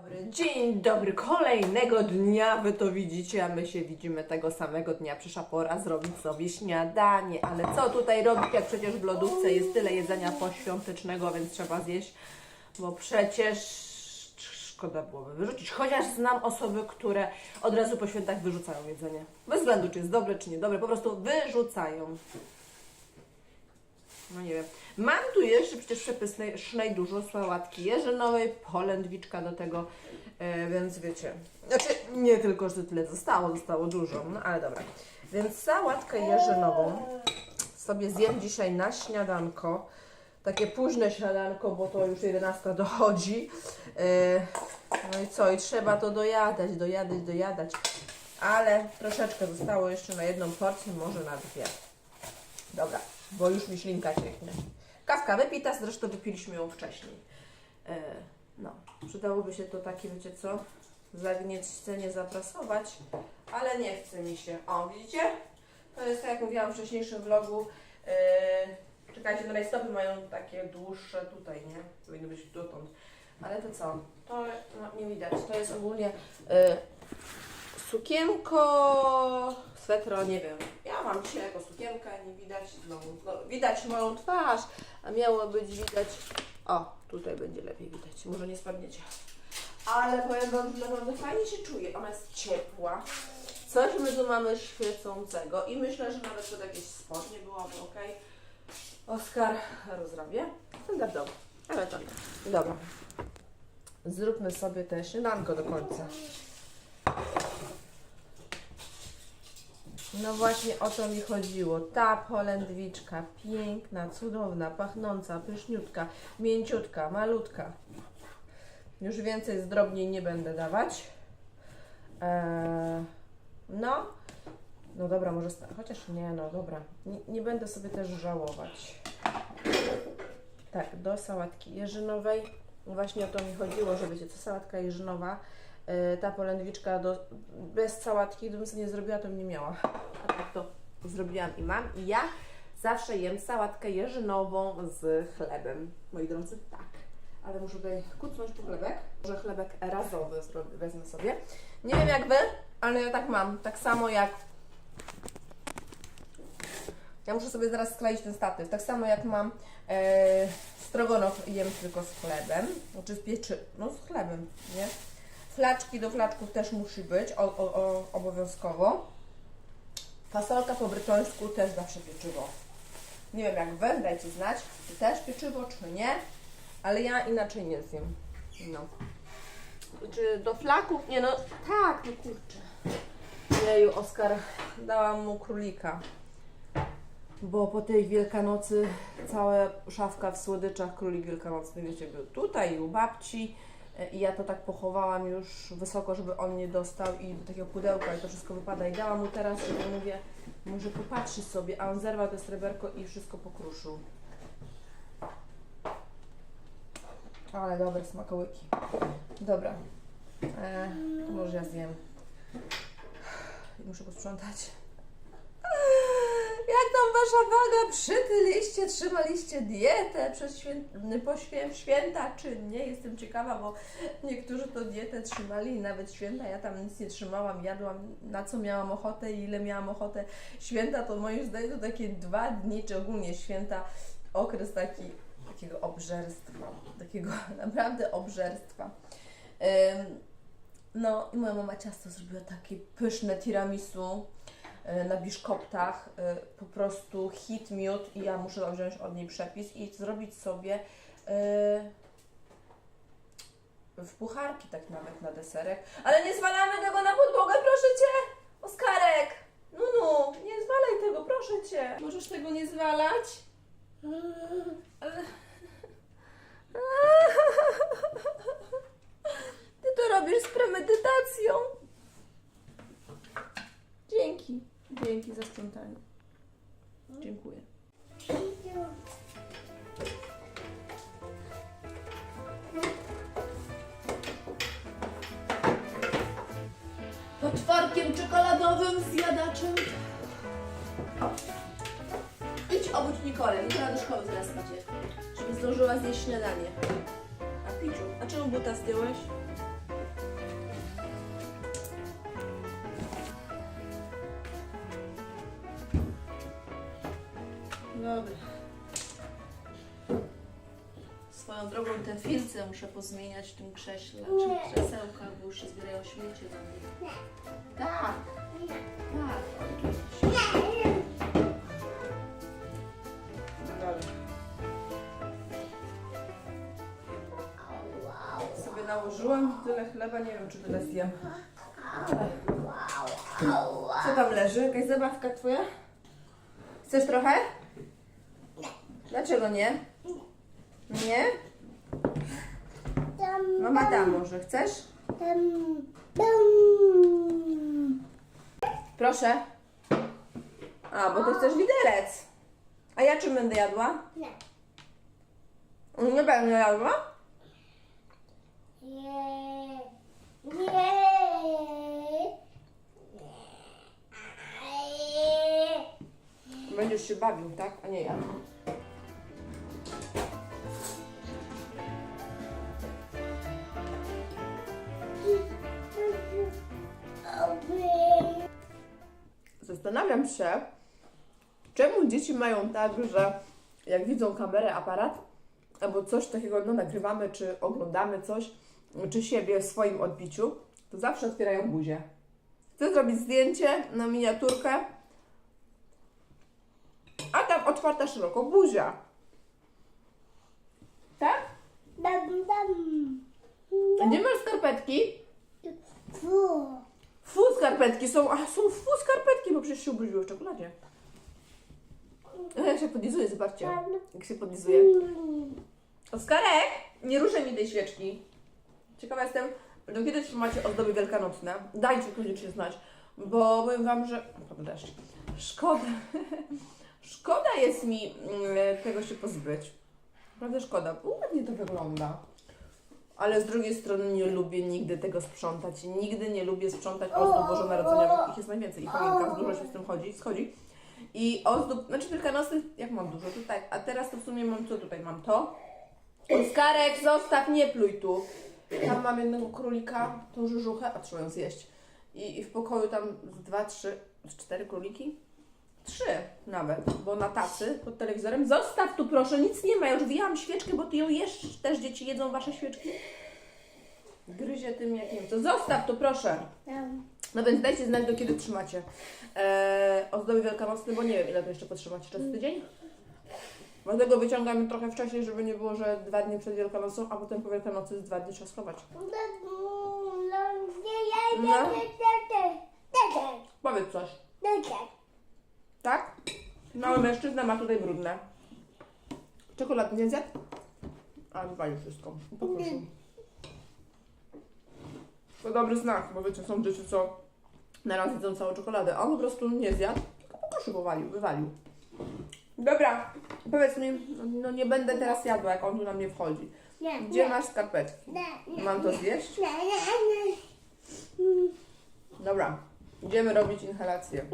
dobry, dzień dobry, kolejnego dnia, wy to widzicie, a my się widzimy tego samego dnia. Przyszła pora zrobić sobie śniadanie, ale co tutaj robić, jak przecież w lodówce jest tyle jedzenia poświątecznego, więc trzeba zjeść, bo przecież szkoda byłoby wyrzucić. Chociaż znam osoby, które od razu po świętach wyrzucają jedzenie. Bez względu, czy jest dobre, czy niedobre, po prostu wyrzucają. No nie wiem. Mam tu jeszcze przecież przepysznej sznej dużo sałatki jeżynowej, polędwiczka do tego, e, więc wiecie. Znaczy, nie tylko, że tyle zostało, zostało dużo, no ale dobra. Więc sałatkę jeżynową sobie zjem dzisiaj na śniadanko. Takie późne śniadanko, bo to już 11 dochodzi. E, no i co? I trzeba to dojadać, dojadać, dojadać. Ale troszeczkę zostało jeszcze na jedną porcję, może na dwie. Dobra, bo już mi ślinka cieknie. Kawka wypita, zresztą wypiliśmy ją wcześniej. E, no, przydałoby się to takie, wiecie co, zagniecie, nie zaprasować, ale nie chce mi się. O, widzicie? To jest tak jak mówiłam w wcześniejszym vlogu. E, czekajcie, no rajstopy mają takie dłuższe tutaj, nie? Powinny być dotąd. Ale to co? To no, nie widać. To jest ogólnie e, sukienko, swetro, nie wiem. Mam dzisiaj jako sukienkę, nie widać znowu. No, widać moją twarz, a miało być widać. O, tutaj będzie lepiej widać. Może nie spadniecie. Ale powiem Wam, że naprawdę fajnie się czuję. Ona jest ciepła. Coś my tu mamy świecącego i myślę, że nawet to jakieś spodnie byłoby ok. Oskar rozrobię. Standardowo. Ale to nie. Dobra. Zróbmy sobie te śniadanko do końca. No właśnie o to mi chodziło. Ta polędwiczka, piękna, cudowna, pachnąca, pyszniutka, mięciutka, malutka. Już więcej zdrobniej nie będę dawać. Eee, no, no dobra, może, chociaż nie, no dobra. Nie, nie będę sobie też żałować. Tak, do sałatki jeżynowej. Właśnie o to mi chodziło, że wiecie co, sałatka jeżynowa, ta polędwiczka do, bez sałatki, gdybym sobie nie zrobiła, to bym nie miała. A tak to zrobiłam i mam. I ja zawsze jem sałatkę jeżynową z chlebem. Moi drodzy, tak. Ale muszę tutaj kucnąć po chlebek. Może chlebek razowy wezmę sobie. Nie wiem jak wy, ale ja tak mam. Tak samo jak ja muszę sobie zaraz skleić ten statyw. Tak samo jak mam e, strogonow jem tylko z chlebem, znaczy z pieczy, no z chlebem, nie? Flaczki do flaczków też musi być, o, o, o, obowiązkowo. Fasolka po brytońsku też zawsze pieczywo. Nie wiem jak wy, dajcie znać, czy też pieczywo, czy nie, ale ja inaczej nie zjem. No. Czy do flaków? Nie no, tak, no kurczę. Jeju, Oskar, dałam mu królika bo po tej Wielkanocy cała szafka w słodyczach królik wielkanocny, wiecie, był tutaj i u babci i ja to tak pochowałam już wysoko, żeby on nie dostał i do takiego pudełka i to wszystko wypada i dałam mu teraz, żeby mówię, może popatrzy sobie, a on zerwał to sreberko i wszystko pokruszył. Ale dobre smakołyki. Dobra, e, może ja zjem. Muszę posprzątać. Jak tam wasza waga? Przytyliście, trzymaliście dietę przez świę... po świę... święta, czy nie? Jestem ciekawa, bo niektórzy to dietę trzymali nawet święta. Ja tam nic nie trzymałam, jadłam na co miałam ochotę i ile miałam ochotę. Święta to moim zdaniem to takie dwa dni, czy ogólnie święta, okres taki, takiego obżerstwa, takiego naprawdę obżerstwa. Ym, no i moja mama ciasto zrobiła takie pyszne tiramisu na biszkoptach, e, po prostu hit miód i ja muszę wziąć od niej przepis i zrobić sobie e, w pucharki tak nawet na deserek. Ale nie zwalamy tego na podłogę, proszę Cię! Oskarek! Nunu, nie zwalaj tego, proszę Cię! Możesz tego nie zwalać? Ale... Ty to robisz z premedytacją. Dzięki. Dzięki za sprzątanie. Dziękuję. Potworkiem czekoladowym zjadaczem. Idź obudź Nikolę. Nikola do szkoły zaraz idzie. Żeby zdążyła zjeść śniadanie. A Piciu, a czemu buta zdjąłeś? Swoją drogą te filce muszę pozmieniać w tym krześle, czy krzesełka, bo już się zbierają śmiecie do mnie. Tak, tak. Sobie nałożyłam tyle chleba, nie wiem czy tyle zjem. Co tam leży? Jakaś zabawka twoja? Chcesz trochę? Dlaczego nie? Nie? Mama da może. Chcesz? Proszę. A, bo ty chcesz widelec. A ja czym będę jadła? Nie będę jadła? Będziesz się bawił, tak? A nie ja. Zastanawiam się, czemu dzieci mają tak, że jak widzą kamerę, aparat, albo coś takiego, no nagrywamy, czy oglądamy coś, czy siebie w swoim odbiciu, to zawsze otwierają buzię. Chcę zrobić zdjęcie na miniaturkę, a tam otwarta szeroko buzia. Tak? A Gdzie masz skarpetki? Fu, skarpetki są, a są fu skarpetki, bo przecież się ubrudziły w czekoladzie. A jak się podlizuje, zobaczcie, jak się podlizuje. Oskarek, nie ruszaj mi tej świeczki. Ciekawa jestem, do kiedy trzymacie ozdoby wielkanocne? Dajcie koniecznie znać, bo powiem Wam, że... Deszcz. Szkoda. Szkoda jest mi mm, tego się pozbyć. Naprawdę szkoda, bo ładnie to wygląda. Ale z drugiej strony nie lubię nigdy tego sprzątać. Nigdy nie lubię sprzątać ozdób bożonarodzeniowych. Ich jest najwięcej. I choinka, dużo się z tym chodzi, schodzi. I ozdób, znaczy wielkanocnych, jak mam dużo tutaj, a teraz to w sumie mam, co tutaj mam? To. Oskarek, zostaw, nie pluj tu. Tam mam jednego królika, tą żużuchę, a trzeba ją zjeść. I, I w pokoju tam z dwa, trzy, z cztery króliki? Trzy nawet, bo na tacy pod telewizorem. Zostaw tu proszę, nic nie ma, ja już wyjęłam świeczkę, bo ty ją jesz. Też dzieci jedzą wasze świeczki? Gryzie tym jak nie wiem co. Zostaw tu proszę. No więc dajcie znać, do kiedy trzymacie eee, ozdoby wielkanocne, bo nie wiem, ile to jeszcze potrzymacie. Przez tydzień? Dlatego wyciągamy trochę wcześniej, żeby nie było, że dwa dni przed Wielkanocą, a potem po Wielkanocy z dwa dni trzeba schować. Powiedz coś. Tak? Mały mężczyzna ma tutaj brudne. Czekolad nie zjadł? A, wywalił wszystko. Poproszę. To dobry znak, bo wiecie, są dzieci, co na raz jedzą całą czekoladę, a on po prostu nie zjadł, tylko po koszu powalił, wywalił. Dobra, powiedz mi, no, no nie będę teraz jadła, jak on tu na mnie wchodzi. Gdzie masz skarpetki? Mam to zjeść? Dobra, idziemy robić inhalację.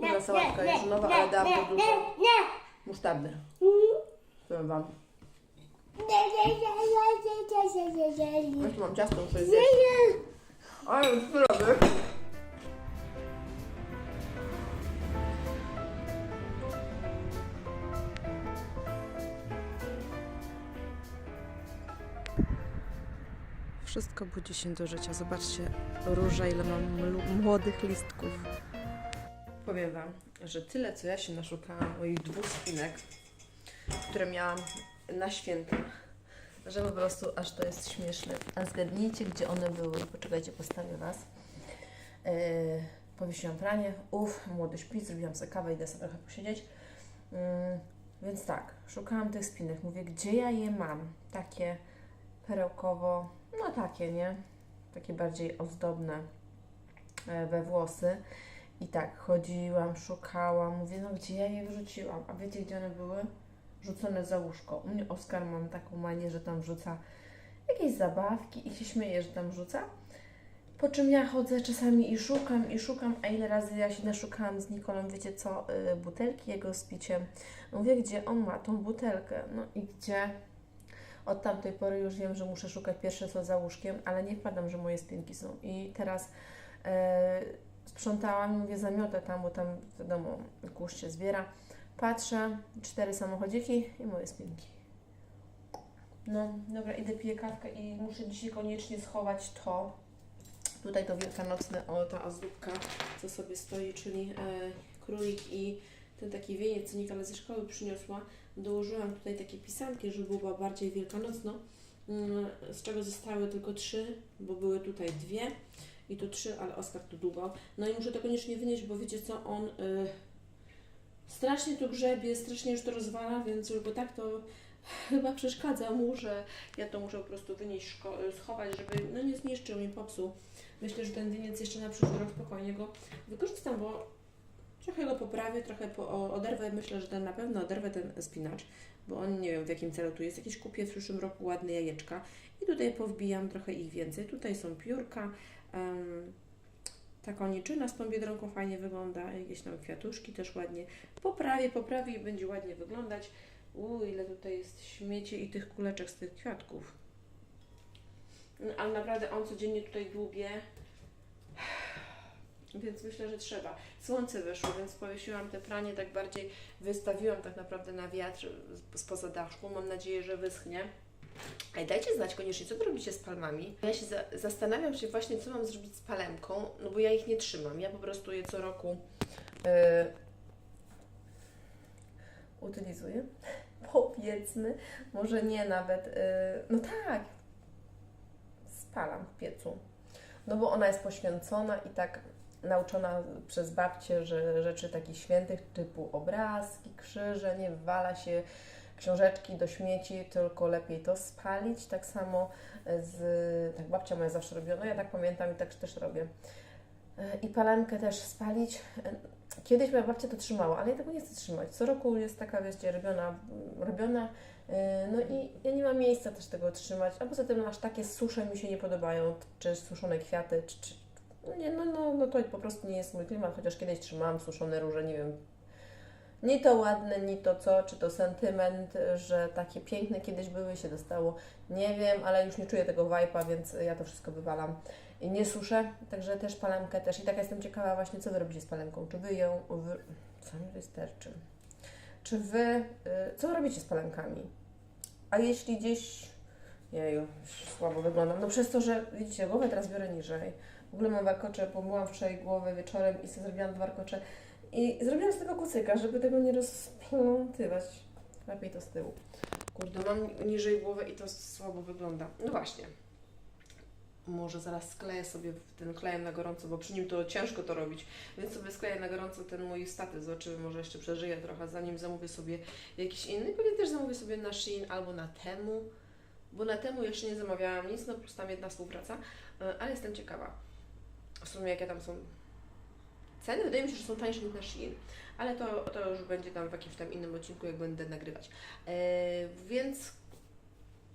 Inna sałatka jarzynowa, ale dałam to dużo musztardy. Powiem wam. Jeszcze mam ciasto, muszę zjeść. Ale co robisz? Wszystko budzi się do życia. Zobaczcie, róża, ile mam młodych listków. Powiem Wam, że tyle, co ja się naszukałam moich dwóch spinek, które miałam na święta, że po prostu aż to jest śmieszne. A zgadnijcie, gdzie one były. Poczekajcie, postawię Was. Yy, powiesiłam pranie. Uf, młody śpi, zrobiłam sobie kawę, idę sobie trochę posiedzieć. Yy, więc tak, szukałam tych spinek. Mówię, gdzie ja je mam? Takie perełkowo, no takie, nie? Takie bardziej ozdobne e, we włosy. I tak, chodziłam, szukałam, mówię, no gdzie ja je wrzuciłam? A wiecie, gdzie one były? Rzucone za łóżko. U mnie Oskar mam taką manię, że tam wrzuca jakieś zabawki i się śmieje, że tam rzuca. Po czym ja chodzę czasami i szukam, i szukam, a ile razy ja się naszukałam z Nikolą, wiecie co, y, butelki jego z piciem. Mówię, gdzie on ma tą butelkę. No i gdzie? Od tamtej pory już wiem, że muszę szukać pierwsze co za łóżkiem, ale nie wpadam, że moje spinki są. I teraz e, sprzątałam mówię, zamiotę tam, bo tam wiadomo, kurz się zbiera. Patrzę, cztery samochodziki i moje spinki. No, dobra, idę piję kawkę i muszę dzisiaj koniecznie schować to. Tutaj to wielkanocne, o ta ozdóbka, co sobie stoi, czyli e, królik i ten taki wieniec, co Nikala ze szkoły przyniosła. Dołożyłam tutaj takie pisanki, żeby było bardziej wielkanocno, mm, z czego zostały tylko trzy, bo były tutaj dwie i to trzy, ale Oskar tu długo. No i muszę to koniecznie wynieść, bo wiecie co, on y, strasznie tu grzebie, strasznie już to rozwala, więc bo tak to chyba przeszkadza mu, że ja to muszę po prostu wynieść, schować, żeby no nie zniszczył, nie popsuł. Myślę, że ten wieniec jeszcze na przyszły rok spokojnie go wykorzystam, bo trochę go poprawię, trochę po, oderwę. Myślę, że ten na pewno oderwę ten spinacz, bo on nie wiem w jakim celu tu jest. Jakieś kupię w przyszłym roku ładne jajeczka i tutaj powbijam trochę ich więcej. Tutaj są piórka. em, ta koniczyna z tą biedronką fajnie wygląda, jakieś tam kwiatuszki też ładnie. Poprawię, poprawię i będzie ładnie wyglądać. U, ile tutaj jest śmieci i tych kuleczek z tych kwiatków. No, ale naprawdę on codziennie tutaj dłubie. Więc myślę, że trzeba. Słońce wyszło, więc powiesiłam te pranie tak bardziej, wystawiłam tak naprawdę na wiatr spoza daszku. Mam nadzieję, że wyschnie. Ej, dajcie znać koniecznie, co robicie z palmami. Ja się za zastanawiam się właśnie, co mam zrobić z palemką, no bo ja ich nie trzymam. Ja po prostu je co roku yy, utylizuję. Powiedzmy, może nie nawet, yy, no tak, spalam w piecu. No bo ona jest poświęcona i tak nauczona przez babcię, że rzeczy takich świętych typu obrazki, krzyże, nie wywala się książeczki do śmieci, tylko lepiej to spalić. Tak samo z, tak babcia moja zawsze robiła, no ja tak pamiętam i tak też robię. E, I palemkę też spalić. E, Kiedyś moja babcia to trzymała, ale ja tego nie chcę trzymać. Co roku jest taka, wiecie, robiona, robiona e, no i ja nie mam miejsca też tego trzymać, a poza tym aż takie susze mi się nie podobają, czy suszone kwiaty, czy, czy no nie, no, no, no to po prostu nie jest mój klimat, chociaż kiedyś trzymałam suszone róże, nie wiem, ni to ładne, ni to co, czy to sentyment, że takie piękne kiedyś były, się dostało, nie wiem, ale już nie czuję tego wajpa, więc ja to wszystko wywalam. I nie suszę, także też palemkę też. I tak jestem ciekawa właśnie, co Wy robicie z palemką, czy Wy ją, wy... co mi wystarczy, czy Wy, y, co robicie z palemkami, a jeśli gdzieś, jeju, słabo wyglądam, no przez to, że widzicie, głowę teraz biorę niżej, w ogóle mam warkocze, pomyłam wczoraj głowę wieczorem i sobie zrobiłam dwa warkocze i zrobiłam z tego kucyka, żeby tego nie rozplątywać. Lepiej to z tyłu. Kurde, mam niżej głowę i to słabo wygląda. No właśnie. Może zaraz skleję sobie ten klejem na gorąco, bo przy nim to ciężko to robić, więc sobie skleję na gorąco ten mój statyw. Zobaczymy, może jeszcze przeżyję trochę, zanim zamówię sobie jakiś inny. Pewnie też zamówię sobie na Shein albo na Temu, bo na Temu jeszcze nie zamawiałam nic, no plus tam jedna współpraca, e, ale jestem ciekawa. W sumie jakie tam są ceny. Wydaje mi się, że są tańsze niż na Shein, ale to, to już będzie tam w jakimś tam innym odcinku, jak będę nagrywać. E, więc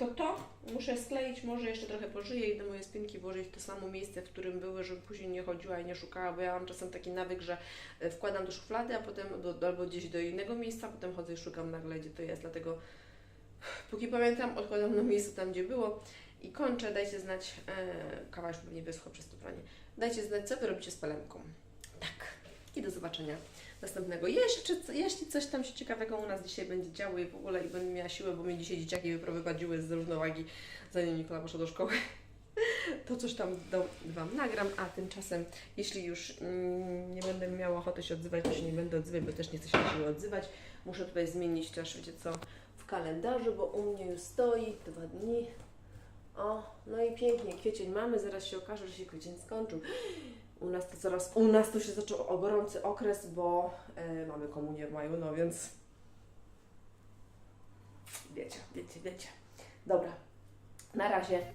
to to muszę skleić, może jeszcze trochę pożyję i do moje spinki włożyć w to samo miejsce, w którym były, żeby później nie chodziła i nie szukała, bo ja mam czasem taki nawyk, że e, wkładam do szuflady, a potem do, albo gdzieś do innego miejsca, potem chodzę i szukam nagle, gdzie to jest, dlatego póki pamiętam, odkładam na miejsce tam, gdzie było i kończę, dajcie znać, e, kawa już pewnie wyschła przez to pranie, dajcie znać, co Wy robicie z palemką. Tak. I do zobaczenia następnego. Jeszcze, jeśli coś tam się ciekawego u nas dzisiaj będzie działo i w ogóle i będę miała siłę, bo mnie dzisiaj dzieciaki wyprowadziły z równowagi, zanim Nikola poszła do szkoły, to coś tam do, Wam nagram, a tymczasem, jeśli już mm, nie będę miała ochoty się odzywać, to się nie będę odzywać, bo też nie chcę się na odzywać. Muszę tutaj zmienić też, wiecie co, w kalendarzu, bo u mnie już stoi dwa dni. O, no i pięknie, kwiecień mamy, zaraz się okaże, że się kwiecień skończył. U nas to coraz, u nas to się zaczął gorący okres, bo e, mamy komunię w maju, no więc wiecie, wiecie, wiecie. Dobra, na razie.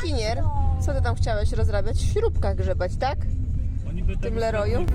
Uciekinier, co ty tam chciałeś rozrabiać? W śrubkach grzebać, tak? W tym sklepu-